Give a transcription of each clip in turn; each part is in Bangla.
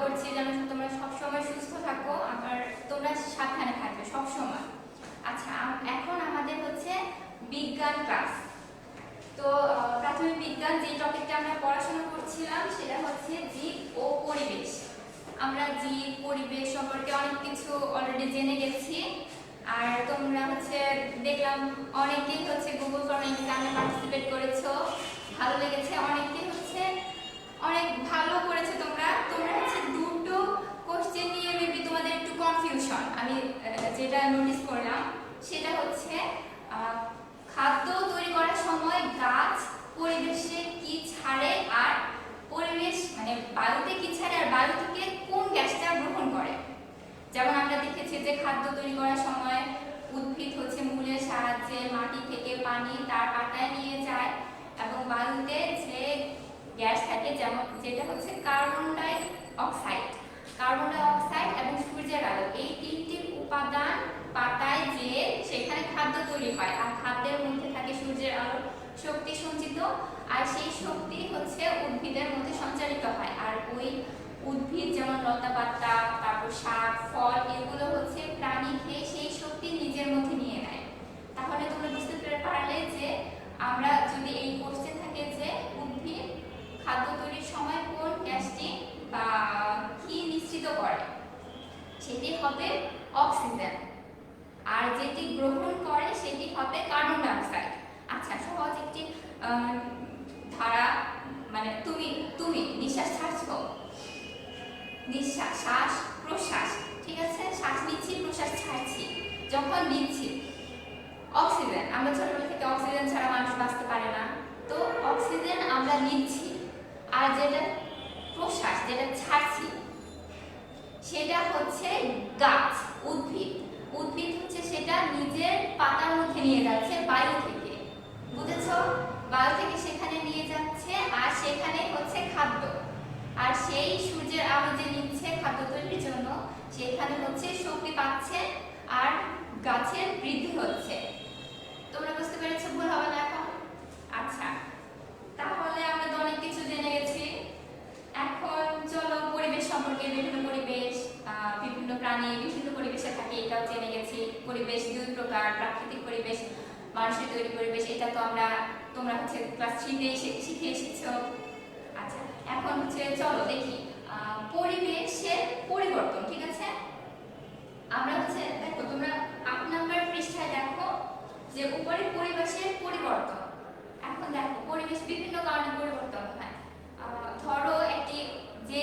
করছি যেন তোমরা সবসময় সুস্থ থাকো আবার তোমরা সাবধানে থাকবে সবসময়। আচ্ছা এখন আমাদের হচ্ছে বিজ্ঞান ক্লাস তো প্রাথমিক বিজ্ঞান যে টপিকটা আমরা পড়াশোনা করছিলাম, সেটা হচ্ছে জীব ও পরিবেশ। আমরা জীব, পরিবেশ সম্পর্কে অনেক কিছু অলরেডি জেনে গেছি। আর তোমরা হচ্ছে দেখলাম অনেকেই হচ্ছে গুগল ফর্ম এক্সামে পার্টিসিপেট করেছ। ভালো লেগেছে, অনেকেই হচ্ছে অনেক ভালো করেছে তোমরা। তোমরা হচ্ছে কোশ্চেন নিয়ে মেবি তোমাদের একটু কনফিউশন আমি যেটা নোটিস করলাম, সেটা হচ্ছে খাদ্য তৈরি করার সময় গাছ পরিবেশে কি ছাড়ে আর পরিবেশ মানে বায়ুতে কি ছাড়ে আর বায়ু থেকে কোন গ্যাসটা গ্রহণ করে? যেমন আমরা দেখেছি যে খাদ্য তৈরি করার সময় উদ্ভিদ হচ্ছে মূলের সাহায্যে মাটি থেকে পানি তার আটায় নিয়ে যায় এবং বায়ুতে যে গ্যাস থাকে, যেমন যেটা হচ্ছে carbon dioxide carbon dioxide এবং সূর্যের আলো। এই তিনটি উপাদান পাতায় যে সেখানে খাদ্য তৈরি হয়, আর খাদ্যের মধ্যে থাকে সূর্যের আলো, শক্তি সঞ্চিত, আর সেই শক্তি হচ্ছে উদ্ভিদের মধ্যে সঞ্চারিত হয়। আর ওই উদ্ভিদ যেমন লতা পাতা তারপর শাক ফল এগুলো হচ্ছে প্রাণী খেয়ে সেই শক্তি নিজের মধ্যে নিয়ে নেয় তাহলে তোমরা বুঝতে পেরে পারলে যে আমরা যদি এই কোশ্চেন থাকে যে উদ্ভিদ খাদ্য তৈরির সময় কোন গ্যাসটি বা কি নিশ্চিত করে সেটি হবে অক্সিজেন আর যেটি গ্রহণ করে সেটি হবে কার্বন ডাইঅক্সাইড আচ্ছা সহজ একটি আহ, ধারা মানে তুমি তুমি নিঃশ্বাস ছাড়ছো নিঃশ্বাস শ্বাস, প্রশ্বাস, ঠিক আছে? শ্বাস নিচ্ছি, প্রশ্বাস ছাড়ছি, যখন নিচ্ছি। অক্সিজেন, আমরা ছোটবেলা থেকে অক্সিজেন ছাড়া মানুষ বাঁচতে পারে না। তো অক্সিজেন আমরা নিচ্ছি, আর যেটা প্রশ্বাস, যেটা ছাড়ছি, সেটা হচ্ছে গাছ, উদ্ভিদ। উদ্ভিদ হচ্ছে সেটা নিজের পাতার মধ্যে নিয়ে যাচ্ছে, বায়ু থেকে। বুঝেছ? বায়ু থেকে সেখানে নিয়ে যাচ্ছে, আর সেখানে হচ্ছে খাদ্য। আর সেই সূর্যের আলো যে খাদ্য তৈরির জন্য। সেখানে হচ্ছে শক্তি পাচ্ছে আর গাছের বৃদ্ধি হচ্ছে। তোমরা বুঝতে পেরেছ ভুল হবে না এখন? আচ্ছা তাহলে আমরা অনেক কিছু জেনে গেছি। এখন চলো পরিবেশ সম্পর্কে বিভিন্ন পরিবেশ বিভিন্ন প্রাণী, বিভিন্ন পরিবেশে থাকে, এটাও জেনে গেছি। পরিবেশ দুই প্রকার, প্রাকৃতিক পরিবেশ, মানুষের তৈরি পরিবেশ, এটা তো আমরা, তোমরা হচ্ছে ক্লাস থ্রিতে শিখে এসেছ। আচ্ছা এখন হচ্ছে চলো দেখি। পরিবেশের পরিবর্তন, ঠিক আছে? আমরা হচ্ছে, দেখো, তোমরা আট নাম্বার পৃষ্ঠায় দেখো যে উপরে পরিবেশের পরিবর্তন। এখন দেখো, পরিবেশ বিভিন্ন কারণে পরিবর্তন হয়। ধরো একটি যে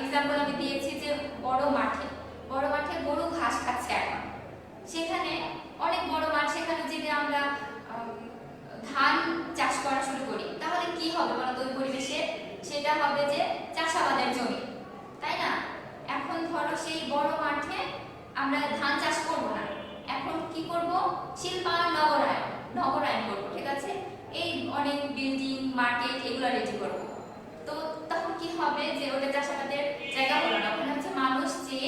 এক্সাম্পল আমি দিয়েছি যে বড় মাঠে বড় মাঠে গরু ঘাস খাচ্ছে এখন। সেখানে অনেক বড় মাঠ, সেখানে যদি আমরা ধান চাষ করা শুরু করি, তাহলে কি হবে বলতো ওই পরিবেশে? সেটা হবে যে চাষাবাদের জমি, তাই না? এখন ধরো সেই বড় মাঠে আমরা ধান চাষ করব না। এখন কি করব? শিল্পায়ন নগরায়ন নগরায়ন করব, ঠিক আছে? এই অনেক বিল্ডিং মার্কেট এগুলো রেডি করব। তো তখন কি হবে যে ওটা চাষাবাদের জায়গা হলো না? ওখানে হচ্ছে মানুষ যে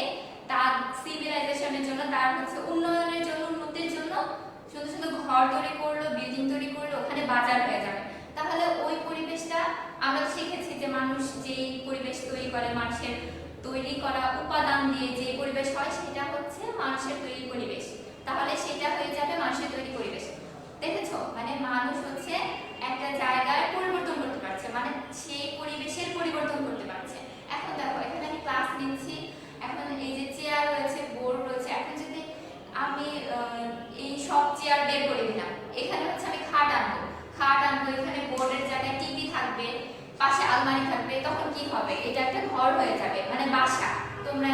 তার সিভিলাইজেশনের জন্য, তার হচ্ছে উন্নয়নের জন্য, উন্নতির জন্য সুন্দর সুন্দর ঘর তৈরি করল বিল্ডিং তৈরি করল, ওখানে বাজার হয়ে যাবে তাহলে ওই পরিবেশটা আমরা তো শিখেছি যে মানুষ পরিবেশ তৈরি করে, মানুষের তৈরি করা উপাদান দিয়ে যে পরিবেশ হয়, সেটা হচ্ছে মানুষের তৈরি পরিবেশ। তাহলে সেটা হয়ে যাবে মানুষের তৈরি পরিবেশ। দেখেছ? মানে মানুষ হচ্ছে একটা জায়গায় পরিবর্তন করতে পারছে মানে সেই পরিবেশের পরিবর্তন করতে পারছে। এখন দেখো, এখানে আমি ক্লাস নিচ্ছি। এখন এই যে চেয়ার রয়েছে বোর্ড রয়েছে এখন যদি আমি আহ, এই সব চেয়ার বের করে দিলাম এখানে হচ্ছে আমি খাট আনব খাট আনব এখানে বোর্ডের জায়গায় টিভি থাকবে পাশে আলমারি থাকবে তখন কি হবে এটা একটা ঘর হয়ে যাবে মানে বাসা। তোমরা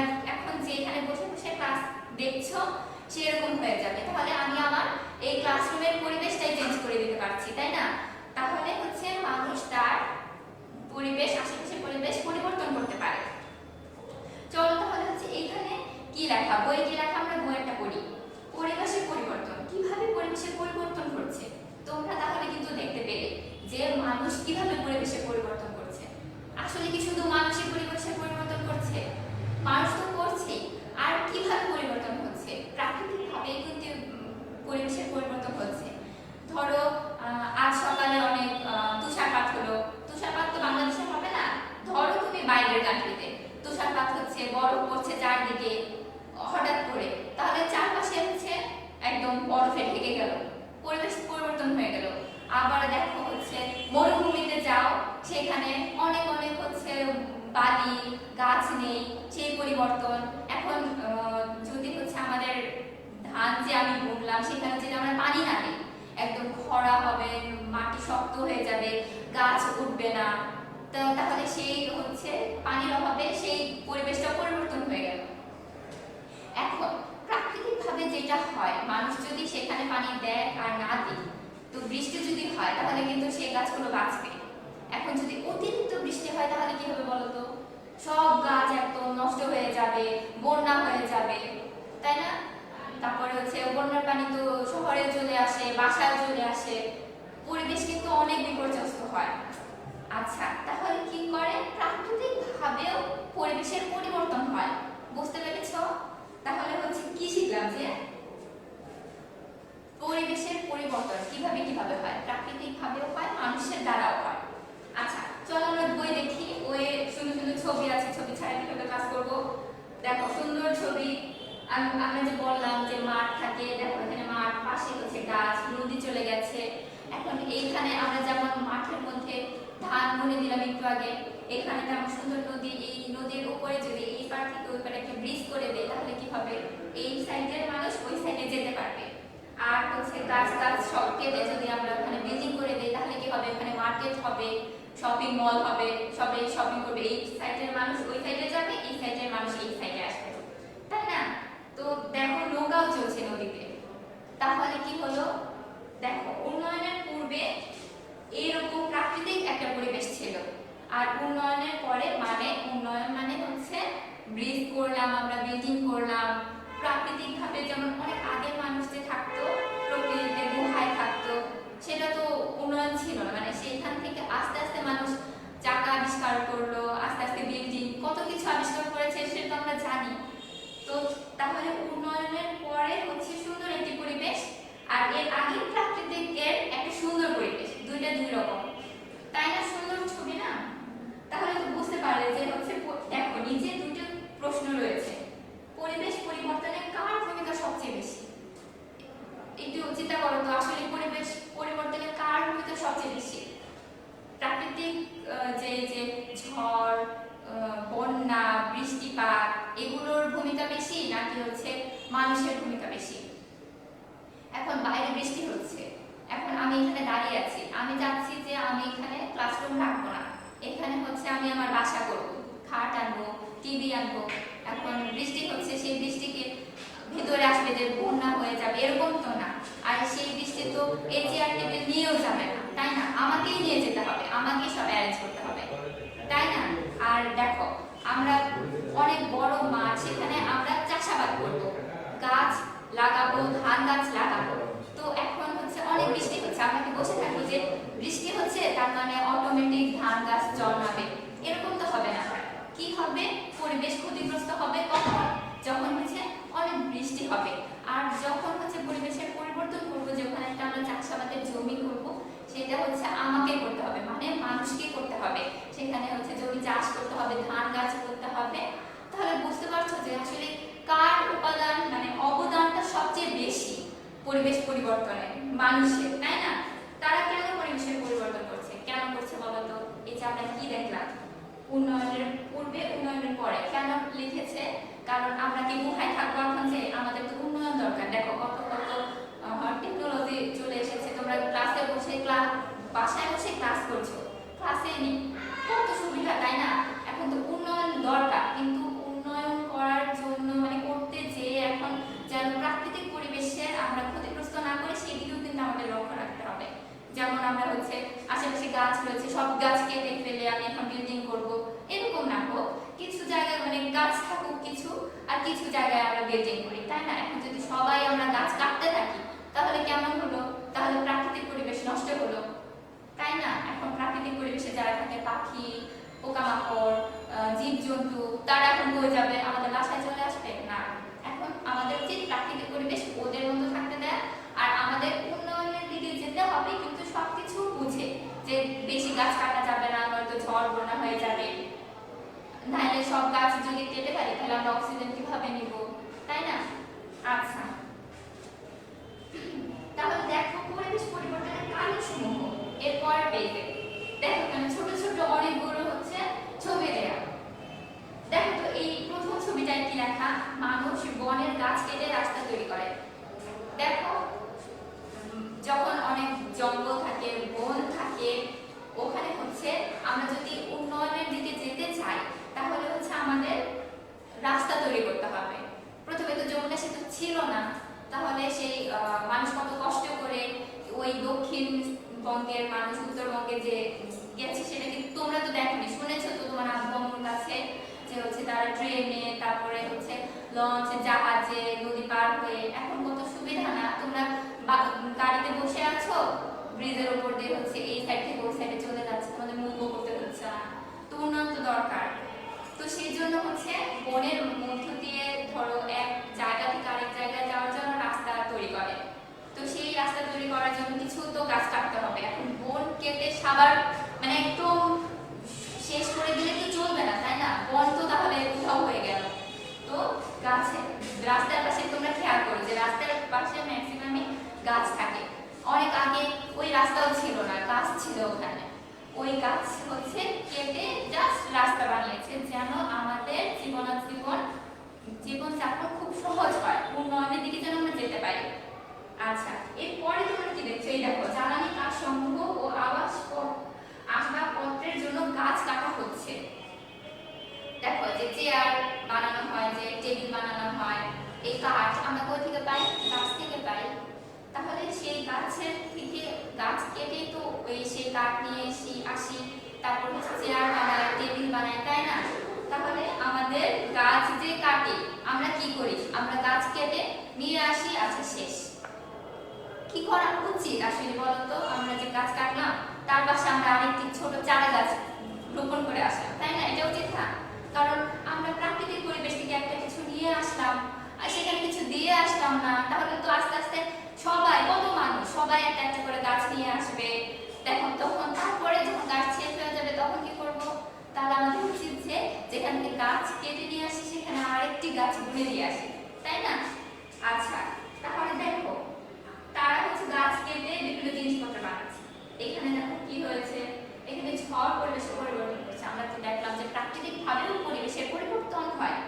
থেকে হঠাৎ করে, তাহলে চারপাশে হচ্ছে একদম বরফে ঢেকে গেল, পরিবেশ পরিবর্তন হয়ে গেল। আবার দেখো হচ্ছে মরুভূমিতে যাও, সেখানে অনেক অনেক হচ্ছে বালি, গাছ নেই, সেই পরিবর্তন। এখন যদি হচ্ছে আমাদের ধান যে আমি বললাম, সেখানে যদি আমরা পানি না দিই, একদম খরা হবে, মাটি শক্ত হয়ে যাবে, গাছ উঠবে না। তাহলে সেই হচ্ছে পানির অভাবে সেই পরিবেশটা পরিবর্তন হয়ে গেল। এখন প্রাকৃতিকভাবে যেটা হয়, মানুষ যদি সেখানে পানি দেয় আর না দিই তো বৃষ্টি যদি হয়, তাহলে কিন্তু সেই গাছগুলো বাঁচবে। এখন যদি অতিরিক্ত বৃষ্টি হয়, তাহলে কি হবে বলতো? সব গাছ একদম নষ্ট হয়ে যাবে, বন্যা হয়ে যাবে, তাই না? তারপরে হচ্ছে বন্যার পানি তো শহরে চলে আসে বাসায় চলে আসে, পরিবেশ কিন্তু অনেক বিপর্যস্ত হয়। আচ্ছা তাহলে কি করে? প্রাকৃতিক ভাবেও পরিবেশের পরিবর্তন হয়, বুঝতে পেরেছ? তাহলে হচ্ছে কি শিখলাম যে পরিবেশের পরিবর্তন কীভাবে কীভাবে হয় প্রাকৃতিক ভাবেও হয়, মানুষের দ্বারাও হয়। আচ্ছা চলো আমরা বই দেখি, বইয়ে সুন্দর সুন্দর ছবি আছে, ছবি ছাড়া কীভাবে কাজ করব? দেখো, সুন্দর ছবি, আমি, আমরা যে বললাম যে মাঠ থাকে, দেখো, এখানে মাঠ, পাশে হচ্ছে গাছ, নদী চলে গেছে। এখন এইখানে আমরা যেমন মাঠের মধ্যে ধান বুনে দিলাম একটু আগে এখানে তেমন সুন্দর নদী, এই নদীর উপরে যদি এই পার থেকে ওই পারে একটা ব্রিজ করে দেয়, তাহলে কি হবে এই সাইডের মানুষ ওই সাইডে যেতে পারবে? আর হচ্ছে গাছ গাছ সব কেটে যদি আমরা ওখানে বিল্ডিং করে দেই, তাহলে কি হবে ওখানে মার্কেট হবে শপিং মল হবে, সবাই শপিং করবে? এই সাইডের মানুষ ওই সাইডে যাবে, এই সাইডের মানুষ এই সাইডে আসবে। তাই না? তো দেখো নৌকাও চলছে নদীতে তাহলে কি হলো দেখো উন্নয়নের পূর্বে এইরকম প্রাকৃতিক একটা পরিবেশ ছিল আর উন্নয়নের পরে মানে উন্নয়ন মানে হচ্ছে ব্রিজ করলাম আমরা বিল্ডিং করলাম প্রাকৃতিক ভাবে যেমন অনেক আগের মানুষ যে থাকতো প্রকৃতিতে গুহায় থাকতো সেটা তো উন্নয়ন ছিল না মানে সেইখান থেকে আস্তে আস্তে মানুষ চাকা আবিষ্কার করল আস্তে আস্তে বিল্ডিং কত কিছু আবিষ্কার করেছে সেটা তো আমরা জানি তো তাহলে উন্নয়নের পরে হচ্ছে সুন্দর একটি পরিবেশ আর এর আগে প্রাকৃতিকের একটা সুন্দর পরিবেশ, দুইটা দুই রকম। তাই না সুন্দর ছবি না? তাহলে তো বুঝতে পারলে যে হচ্ছে দেখো নিচে দুটো প্রশ্ন রয়েছে। পরিবেশ পরিবর্তনে কার ভূমিকা সবচেয়ে বেশি? একটু চিন্তা করো তো, আসলে পরিবেশ পরিবর্তনে কার ভূমিকা সবচেয়ে বেশি? প্রাকৃতিক যে যে ঝড় আহ, বন্যা বৃষ্টিপাত এগুলোর ভূমিকা বেশি নাকি হচ্ছে? মানুষের ভূমিকা বেশি। এখন বাইরে বৃষ্টি হচ্ছে। এখন আমি এখানে দাঁড়িয়ে আছি। আমি যে আমি এখানে ক্লাসরুম রাখব না। এখানে হচ্ছে আমি আমার বাসা করব। খাট আনব টিভি আনব। এখন বৃষ্টি হচ্ছে, সেই বৃষ্টিকে আসবে যে বন্যা হয়ে যাবে, এরকম তো না। আর সেই বৃষ্টি তো এই চেয়ার টেবিল নিয়েও যাবে না। তাই না? আমাকেই নিয়ে যেতে হবে। আমাকেই সব অ্যারেঞ্জ করতে হবে। তাই না? আর দেখো, আমরা অনেক বড় মাঠ, সেখানে আমরা চাষাবাদ করব গাছ লাগাবো, ধান গাছ লাগাবো। তো এখন হচ্ছে অনেক বৃষ্টি হচ্ছে। আমরা কি বসে থাকব যে বৃষ্টি হচ্ছে, তার মানে অটোমেটিক ধান গাছ জন্মাবে। এরকম তো হবে না। কি হবে? পরিবেশ ক্ষতিগ্রস্ত হবে কখন? যখন হচ্ছে অনেক বৃষ্টি হবে। আর যখন হচ্ছে পরিবেশের পরিবর্তন করব যখন একটা আমরা চাষাবাদের জমি করব, সেটা হচ্ছে আমাকে করতে হবে। মানে মানুষকে করতে হবে। সেখানে হচ্ছে জমি চাষ করতে হবে, ধান গাছ করতে হবে। তাহলে বুঝতে পারছ যে আসলে কার উপাদান মানে অবদানটা সবচেয়ে বেশি পরিবেশ পরিবর্তনে? মানুষের, তাই না? তারা কেন পরিবেশের পরিবর্তন করছে? কেন করছে বলতো? এই যে আমরা কি দেখলাম? উন্নয়নের পূর্বে, উন্নয়নের পরে। কেন লিখেছে? কারণ আমরা কি গুহায় থাকব এখন যে আমাদের তো উন্নয়ন দরকার? দেখো কত কত টেকনোলজি চলে এসেছে। তোমরা ক্লাসে বসে ক্লাস বাসায় বসে ক্লাস করছ ক্লাসে নি- কত সুবিধা তাই না এখন তো উন্নয়ন দরকার কিন্তু উন্নয়ন করার জন্য মানে করতে যে এখন যেন প্রাকৃতিক পরিবেশের আমরা ক্ষতিগ্রস্ত না করি সেদিকেও কিন্তু আমাদের লক্ষ্য রাখতে হবে যেমন আমরা হচ্ছে আশেপাশে গাছ রয়েছে সব গাছ কেটে বিল্ডিং করব, এরকম না হোক। কিছু জায়গায় মানে গাছ থাকুক কিছু, আর কিছু জায়গায় আমরা বিল্ডিং করি, তাই না? এখন যদি সবাই আমরা গাছ কাটতে থাকি, তাহলে কেমন হলো? তাহলে প্রাকৃতিক পরিবেশ নষ্ট হলো, তাই না? এখন প্রাকৃতিক পরিবেশে যারা থাকে, পাখি, পোকামাকড় জীব জন্তু তারা এখন হয়ে যাবে আমাদের বাসায় চলে আসবে? না। এখন আমাদের উচিত প্রাকৃতিক পরিবেশ নাহলে সব গাছ যদি কেটে পারি তাহলে আমরা অক্সিজেন কীভাবে নিব তাই না আচ্ছা তাহলে দেখো পরিবেশ পরিবর্তনের কারণ সমূহ এরপর পেজে দেখো এখানে ছোট ছোট অনেকগুলো হচ্ছে ছবি দেয়া দেখো তো এই প্রথম ছবিটায় কি লেখা মানুষ বনের গাছ কেটে রাস্তা তৈরি করে দেখো উম, যখন অনেক জঙ্গল থাকে বন থাকে আমরা যদি উন্নয়নের দিকে যেতে চাই তাহলে হচ্ছে আমাদের রাস্তা তৈরি করতে হবে প্রথমে তো যমুনা সেতু ছিল না, তাহলে সেই মানুষ কত কষ্ট করে ওই দক্ষিণ বঙ্গের মানুষ উত্তরবঙ্গে যে গেছে, সেটা কিন্তু তোমরা তো দেখনি। শুনেছো তো তোমার আব্বু কাছে যে হচ্ছে তারা ট্রেনে, তারপরে হচ্ছে লঞ্চ, জাহাজে নদী পার হয়ে, এখন কত সুবিধা না? তোমরা গাড়িতে বসে আছো? ব্রিজের উপর দিয়ে হচ্ছে এই সাইড থেকে ওই সাইডে চলে যাচ্ছে, তোমাদের মুভ করতে হচ্ছে না। তো উন্নয়ন সাবার মানে একদম শেষ করে দিলে তো চলবে না, তাই না? বন তো তাহলে উধাও হয়ে গেল। তো গাছে, রাস্তার পাশে তোমরা খেয়াল করো যে রাস্তার পাশে ম্যাক্সিমামই গাছ থাকে। অনেক আগে ওই রাস্তাও ছিল না, গাছ ছিল ওখানে। ওই গাছ হচ্ছে কেটে জাস্ট রাস্তা বানিয়েছে, যেন আমাদের জীবন জীবন জীবনযাপন খুব সহজ হয়। উন্নয়নের দিকে যেন আমরা যেতে পারি। আচ্ছা এরপরে তোমরা কি দেখছ? এই দেখো, জ্বালানি কাঠ সমূহ ও আবাস প- আসবাবপত্রের জন্য গাছ কাটা হচ্ছে। দেখো, যে চেয়ার বানানো হয়, যে টেবিল বানানো হয়, এই কাঠ আমরা কোথা থেকে পাই? গাছ থেকে পাই। তাহলে সেই গাছের থেকে গাছ কেটে তো ওই সেই কাঠ নিয়ে এসি আসি। তারপর হচ্ছে চেয়ার বানাই টেবিল বানাই তাই না? তাহলে আমাদের গাছ যে কাটে, আমরা কি করি? আমরা গাছ কেটে নিয়ে আসি আচ্ছা শেষ। কি করা উচিত আসলে বলতো? আমরা যে গাছ কাটলাম, তার পাশে আমরা আরেকটি ছোট চারা গাছ রোপণ করে আসলাম। তাই না? এটা উচিত না। কারণ আমরা প্রাকৃতিক পরিবেশ থেকে একটা কিছু নিয়ে আসলাম, আর সেখানে কিছু দিয়ে আসলাম না। তাহলে তো আস্তে আস্তে সবাই, কত মানুষ, সবাই একটা একটা করে গাছ নিয়ে আসবে। দেখো, তখন তারপরে যখন গাছ শেষ হয়ে যাবে, তখন কি করব? তাহলে আমাদের উচিত যে যেখান থেকে গাছ কেটে নিয়ে আসি, সেখানে আরেকটি গাছ বুনে দিয়ে আসি। তাই না? আচ্ছা তাহলে দেখো, তারা হচ্ছে গাছ কেটে বিভিন্ন জিনিসপত্র বানাচ্ছে। এখানে দেখো কি হয়েছে? এখানে ঝড় পরিবেশে পরিবর্তন করছে আমরা তো দেখলাম যে প্রাকৃতিক ভাবেও পরিবেশের পরিবর্তন হয়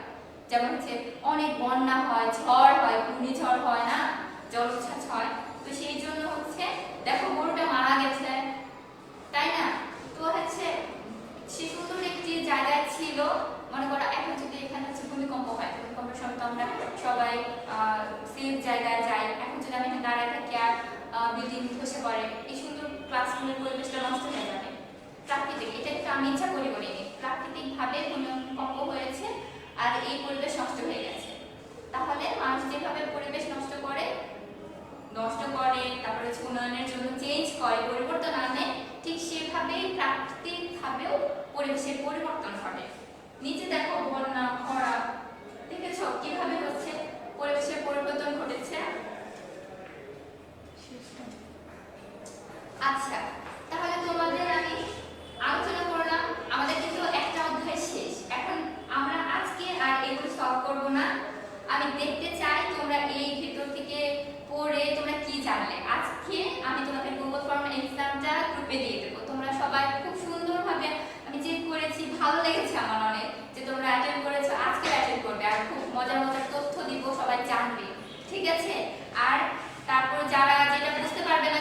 যেমন হচ্ছে অনেক বন্যা হয়, ঝড় হয়, ঘূর্ণিঝড় হয় না? জলোচ্ছ্বাস হয়। তো সেই জন্য হচ্ছে, দেখো গরুটা মারা গেছে, তাই না? তো হচ্ছে, সে সুন্দর একটি জায়গায় ছিল। মনে করো, এখন যদি এখানে হচ্ছে ভূমিকম্প হয়, ভূমিকম্পের সময় তো আমরা সবাই সেফ জায়গায় যাই। এখন যদি আমি এখানে দাঁড়ায় থাকি আর বিল্ডিং ধসে পড়ে, এই সুন্দর ক্লাসরুমের পরিবেশটা নষ্ট হয়ে যাবে। প্রাকৃতিক, এটা একটু আমি ইচ্ছা করি করিনি। প্রাকৃতিক ভাবে ভূমিকম্প হয়েছে। আর এই পরিবেশ নষ্ট হয়ে গেছে। না। আমি দেখতে চাই তোমরা এই ভিতর থেকে পড়ে তোমরা কি জানলে। আজকে আমি তোমাদের গুগল ফর্ম এক্সামটা গ্রুপে দিয়ে দেবো। তোমরা সবাই খুব সুন্দরভাবে আমি চেক করেছি, ভালো লেগেছে আমার অনেক যে তোমরা অ্যাটেন্ড করেছ, আজকে অ্যাটেন্ড করবে। আর খুব মজার মজার তথ্য দিব, সবাই জানবে। ঠিক আছে? আর তারপর যারা যেটা বুঝতে পারবে না